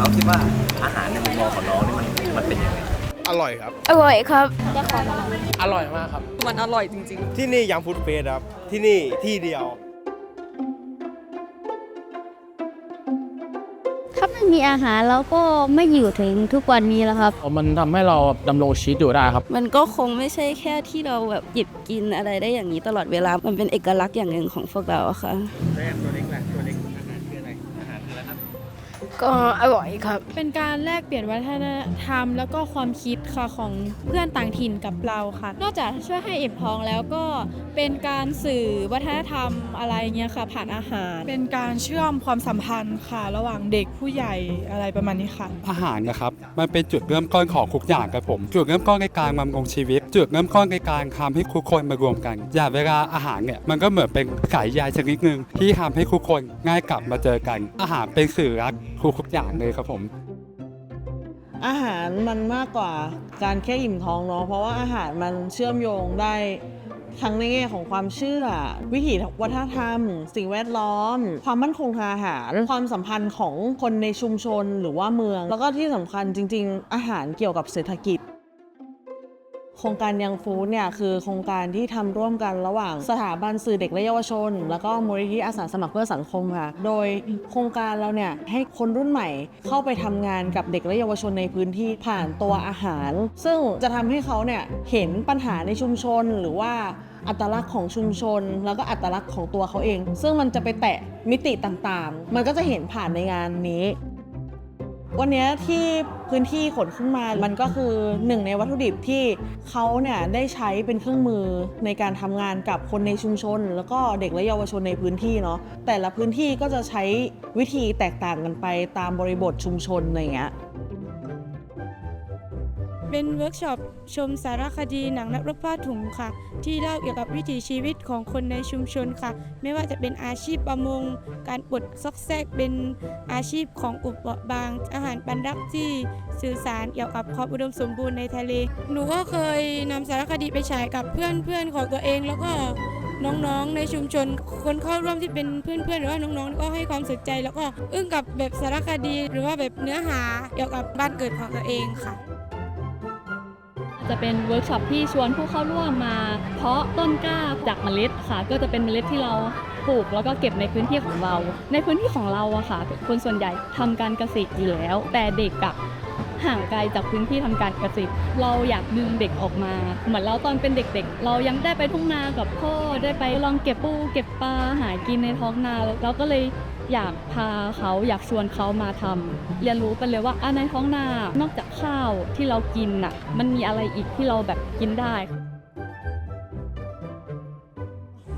น้องคิดว่าอาหารในมุมมองของน้องนี่มันมันเป็นยังไงอร่อยครับ อร่อยครับอร่อยมากครับ มันอร่อยจริงที่นี่ยังฟูดเฟสครับ ที่นี่ที่เดียว ถ้าไม่มีอาหารเราก็ไม่อยู่ถึงทุกวันนี้แล้วครับ มันทำให้เราดำรงชีวิตอยู่ได้ครับ มันก็คงไม่ใช่แค่ที่เราแบบหยิบกินอะไรได้อย่างนี้ตลอดเวลา มันเป็นเอกลักษณ์อย่างหนึ่งของพวกเราอะค่ะ ก็อร่อยครับ เป็นการแลกเปลี่ยนวัฒนธรรม แล้วก็ความคิดค่ะของเพื่อนต่างถิ่นกับเราค่ะ นอกจากช่วยให้อิ่มท้องแล้วก็เป็นการสื่อวัฒนธรรมอะไรเงี้ยค่ะ ผ่านอาหาร เป็นการเชื่อมความสัมพันธ์ค่ะ ระหว่างเด็กผู้ใหญ่อะไรประมาณนี้ค่ะ อาหารนะครับมันเป็นจุดเริ่มต้นของทุกอย่างครับผม จุดเริ่มต้นในการดำรงชีวิต จุดเริ่มต้นในการทำให้ทุกคนมารวมกัน อย่างเวลาอาหารเนี่ยมันก็เหมือนเป็นสายใยชนิดหนึ่งที่ทำให้ทุกคนง่ายกลับมาเจอกัน อาหารเป็นสื่อรักทุกทุกอย่างเลยครับผม อาหารมันมากกว่าการแค่อิ่มท้องเนาะเพราะว่าอาหารมันเชื่อมโยงได้ทั้งในแง่ของความเชื่อ วิถีวัฒนธรรม สิ่งแวดล้อม ความมั่นคงทางอาหาร ความสัมพันธ์ของคนในชุมชนหรือว่าเมือง แล้วก็ที่สำคัญจริง ๆ อาหารเกี่ยวกับเศรษฐกิจ โครงการยังฟู้ดเนี่ยคือโครงการที่ทำร่วมกันระหว่างสถาบันสื่อเด็กและเยาวชน แล้วก็มูลนิธิอาสาสมัครเพื่อสังคมค่ะ โดยโครงการเราเนี่ยให้คนรุ่นใหม่เข้าไปทำงานกับเด็กและเยาวชนในพื้นที่ผ่านตัวอาหาร ซึ่งจะทำให้เขาเนี่ยเห็นปัญหาในชุมชนหรือว่าอัตลักษณ์ของชุมชน แล้วก็อัตลักษณ์ของตัวเขาเอง ซึ่งมันจะไปแตะมิติต่างๆ มันก็จะเห็นผ่านในงานนี้ วันนี้ที่พื้นที่ขนขึ้นมา มันก็คือหนึ่งในวัตถุดิบที่เขาเนี่ยได้ใช้เป็นเครื่องมือในการทำงานกับคนในชุมชน แล้วก็เด็กและเยาวชนในพื้นที่เนาะแต่ละพื้นที่ก็จะใช้วิธีแตกต่างกันไปตามบริบทชุมชนอะไรเงี้ย เป็นเวิร์กช็อปชมสารคดีหนังนักรบผ้าถุงค่ะ ที่เล่าเกี่ยวกับวิถีชีวิตของคนในชุมชนค่ะ ไม่ว่าจะเป็นอาชีพประมง การปลดซอกแซกเป็นอาชีพของกลุ่มเปราะบาง อาหารปันรักที่สื่อสารเกี่ยวกับความอุดมสมบูรณ์ในทะเล หนูก็เคยนำสารคดีไปฉายกับเพื่อนเพื่อนๆของตัวเอง แล้วก็น้องๆ ในชุมชน คนเข้าร่วมที่เป็นเพื่อนๆ หรือว่าน้องๆ ก็ให้ความสนใจแล้วก็อึ้งกับแบบสารคดี หรือว่าแบบเนื้อหาเกี่ยวกับบ้านเกิดของตัวเองค่ะ จะเป็นเวิร์กช็อปที่ชวนผู้เข้าร่วมมา เพาะต้นกล้าจากเมล็ดค่ะ ก็จะเป็นเมล็ดที่เราปลูกแล้วก็เก็บในพื้นที่ของเรา ในพื้นที่ของเราอะค่ะ คนส่วนใหญ่ทำการเกษตรอยู่แล้ว แต่เด็กกับห่างไกลจากพื้นที่ทำการเกษตร เราอยากดึงเด็กออกมา เหมือนเราตอนเป็นเด็กๆ เรายังได้ไปทุ่งนากับพ่อ ได้ไปลองเก็บปูเก็บปลาหากินในท้องนา เราก็เลย อยากพาเขาอยากชวนเขามาทำเรียนรู้ไปเลยว่าอในท้องนานอกจากข้าวที่เรากินน่ะมันมีอะไรอีกที่เราแบบกินได้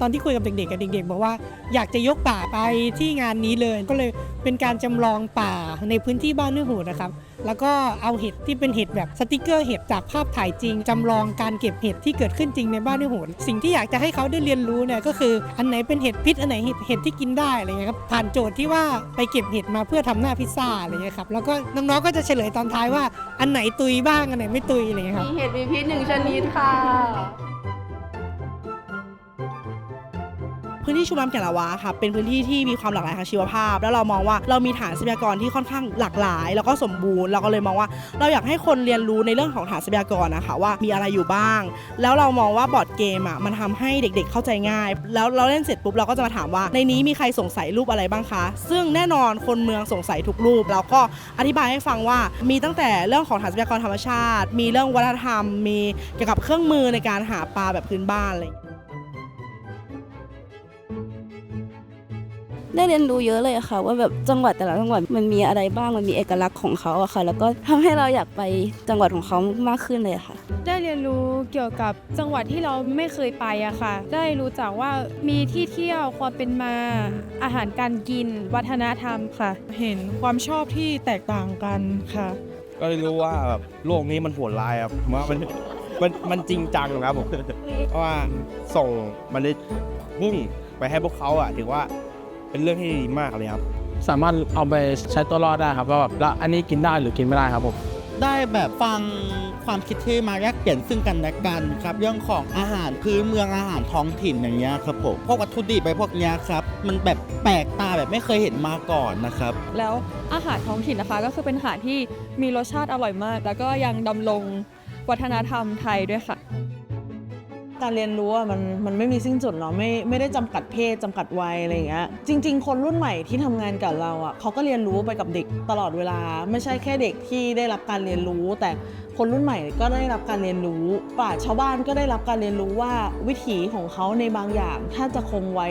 ตอนที่คุยกับเด็กๆกับเด็กๆบอกว่าอยากจะยกป่าไปที่งานนี้เลยก็เลย เป็นการจำลองป่าในพื้นที่บ้านเนื้อหูนะครับ แล้วก็เอาเห็ดที่เป็นเห็ดแบบสติกเกอร์เห็ดจากภาพถ่ายจริงจำลองการเก็บเห็ดที่เกิดขึ้นจริงในบ้านเนื้อหูสิ่งที่อยากจะให้เขาได้เรียนรู้เนี่ยก็คืออันไหนเป็นเห็ดพิษอันไหนเห็ดเห็ดที่กินได้อะไรเงี้ยครับผ่านโจทย์ที่ว่าไปเก็บเห็ดมาเพื่อทำหน้าพิซซ่าอะไรเงี้ยครับแล้วก็น้องๆก็จะเฉลยตอนท้ายว่าอันไหนตุยบ้างอันไหนไม่ตุยอะไรเงี้ยครับมีเห็ดมีพิษหนึ่งชนิดค่ะ พื้นที่ชุมน้ำแก่ละวะค่ะเป็นพื้นที่ที่มีความหลากหลายทางชีวภาพ แล้วเรามองว่าเรามีฐานทรัพยากรที่ค่อนข้างหลากหลาย แล้วก็สมบูรณ์เราก็เลยมองว่า เราอยากให้คนเรียนรู้ในเรื่องของฐานทรัพยากรนะคะว่ามีอะไรอยู่บ้าง แล้วเรามองว่าบอร์ดเกมอะมันทำให้เด็กๆ เข้าใจง่าย แล้วเราเล่นเสร็จปุ๊บเราก็จะมาถามว่า ในนี้มีใครสงสัยรูปอะไรบ้างคะ ซึ่งแน่นอนคนเมืองสงสัยทุกรูป เราก็อธิบายให้ฟังว่ามีตั้งแต่เรื่องของฐานทรัพยากรธรรมชาติ มีเรื่องวัฒนธรรม มีเกี่ยวกับเครื่องมือในการหาปลาแบบพื้นบ้านอะไรอย่างเงี้ย ได้เรียนรู้เยอะเลยค่ะ ว่าแบบจังหวัดแต่ละจังหวัดมันมีอะไรบ้างมันมีเอกลักษณ์ของเขาอะค่ะ แล้วก็ทำให้เราอยากไปจังหวัดของเขามากขึ้นเลยค่ะ ได้เรียนรู้เกี่ยวกับจังหวัดที่เราไม่เคยไปอะค่ะ ได้รู้จักว่ามีที่เที่ยวความเป็นมา อาหารการกิน วัฒนธรรมค่ะ เห็นความชอบที่แตกต่างกันค่ะ ก็เลยรู้ว่าแบบโลกนี้มันโหดร้ายครับว่ามันมันมันจริงจังครับผมเพราะว่าส่งมันได้มุ่งไปให้พวกเขาอะถือว่า เป็นเรื่องที่ดีมากเลยครับสามารถเอาไปใช้ตัวรอดได้ครับว่าแบบแล้วอันนี้กินได้หรือกินไม่ได้ครับผม ได้แบบฟังความคิดที่มาแลกเปลี่ยนซึ่งกันและกันครับ เรื่องของอาหารพื้นเมืองอาหารท้องถิ่นอย่างเงี้ยครับผมพวกวัตถุดิบไปพวกเนี้ยครับมันแบบแปลกตาแบบไม่เคยเห็นมาก่อนนะครับ แล้วอาหารท้องถิ่นนะคะ ก็คือเป็นอาหารที่มีรสชาติอร่อยมาก แล้วก็ยังดำรงวัฒนธรรมไทยด้วยค่ะ การเรียนรู้อะมันมันไม่มีสิ้นสุดเนาะไม่ไม่ได้จำกัดเพศจำกัดวัยอะไรอย่างเงี้ยจริง ๆ คนรุ่นใหม่ที่ทำงานกับเราอะเขาก็เรียนรู้ไปกับเด็กตลอดเวลา ไม่ใช่แค่เด็กที่ได้รับการเรียนรู้ แต่คนรุ่นใหม่ก็ได้รับการเรียนรู้ป่าชาวบ้านก็ได้รับการเรียนรู้ว่าวิถีของเขาในบางอย่าง ถ้าจะคงไว้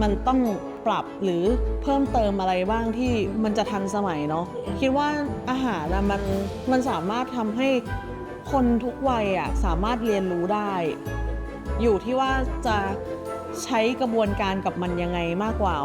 มันต้องปรับหรือเพิ่มเติมอะไรบ้างที่มันจะทันสมัยเนาะคิดว่าอาหารอะมันมันสามารถทำให้คนทุกวัยอะสามารถเรียนรู้ได้ อยู่ที่ว่าจะใช้กระบวนการกับมันยังไงมากกว่า